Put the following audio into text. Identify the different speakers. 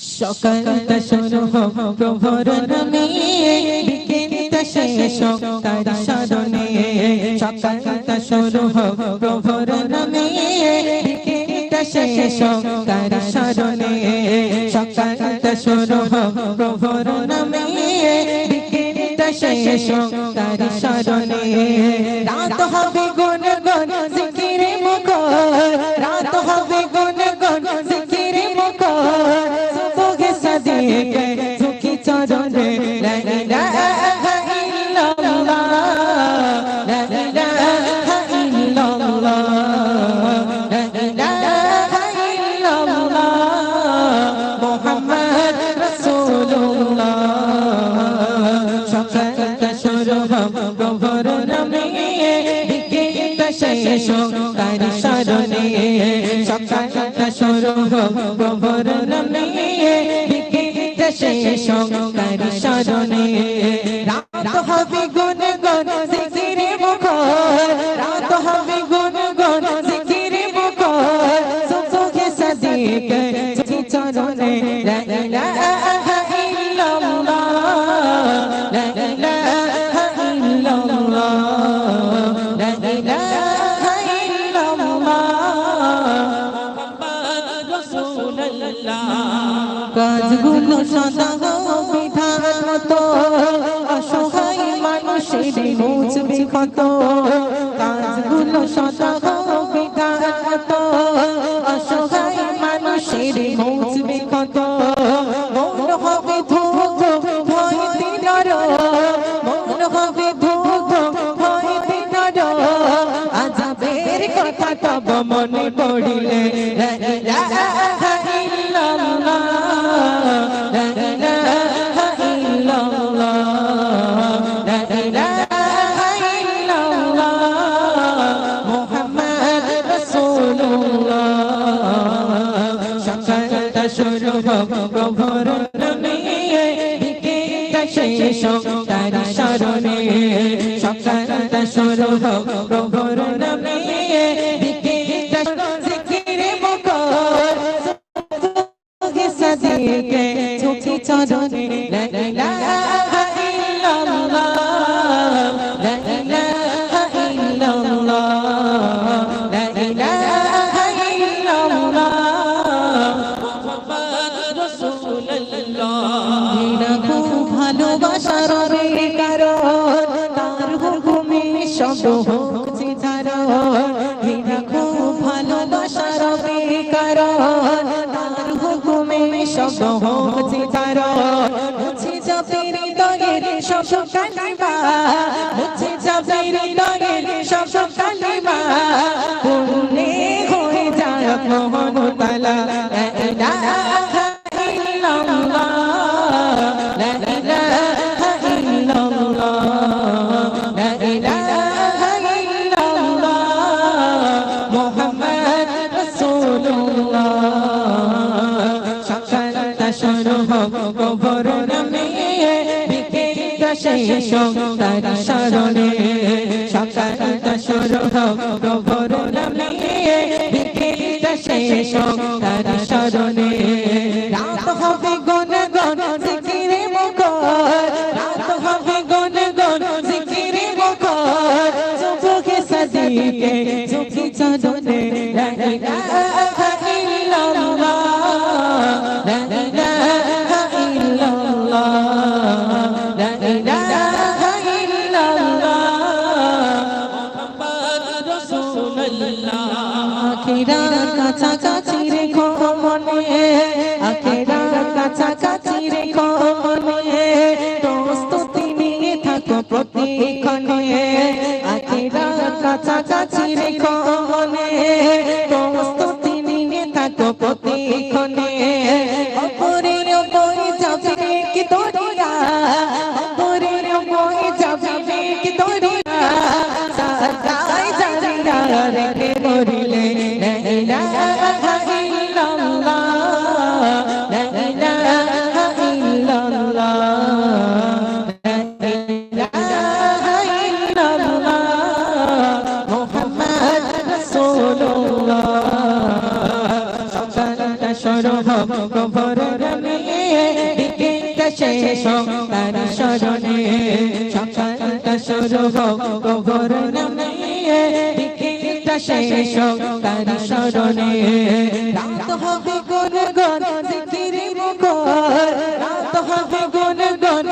Speaker 1: সকালটা শুরু হোক প্রভুর নামে বিকেলটা শেষ হোক তার স্মরণে সকালটা শুরু হোক প্রভুর নামে বিকেলটা শেষ হোক তার স্মরণে সকালটা শুরু হোক প্রভুর নামে বিকেলটা শেষ হোক তার স্মরণে রাত হবে গুন গুন জিকিরে মুখর রাত হবে গুন গুন জিকিরে মুখর প্রভুর নামে বিকেলটা শেষ হোক তার স্মরণে সকালটা শুরু নামে বিকেলটা শেষ হোক তার রাত হবে গুন গুন জিকিরে মুখর, রাত হবে গুন গুন জিকিরে মুখর সুবহে সাদিকে মতো অসহায় মানুষের মুছবে কত। কাজগুলো সদা বিধান মতো অসহায় মানুষের মুছবে কত। মন হবে ধুধ, ভয় দিনর মন হবে ধুধ, ভয় দিনর আজাবের কথা তব মনে পড়িলে সকালটা শুরু হোক প্রভুর নামে বিকেলটা সব কালিমা মুছে যাবে হৃদয়ের সব কালিমা পূর্ণে হয়ে যায় মোহন তালা সকালটা শুরু হোক আখিরা কাছাকাছি রেখো মনে আখিরা কাছাকাছি রেখো মনে। প্রস্তুতি নিয়ে থাকো প্রতিক্ষণে আখিরা কাছাকাছি রেখো মনে। প্রস্তুতি নিয়ে থাকো প্রতিক্ষণে রেখে ধরিলে লা ইলাহা ইল্লাল্লাহ লা ইলাহা ইল্লাল্লাহ দিনটা শেষ তার শরণে রাত হবে গুনগুন জিকিরে মুখর। রাত হবে গুনগুন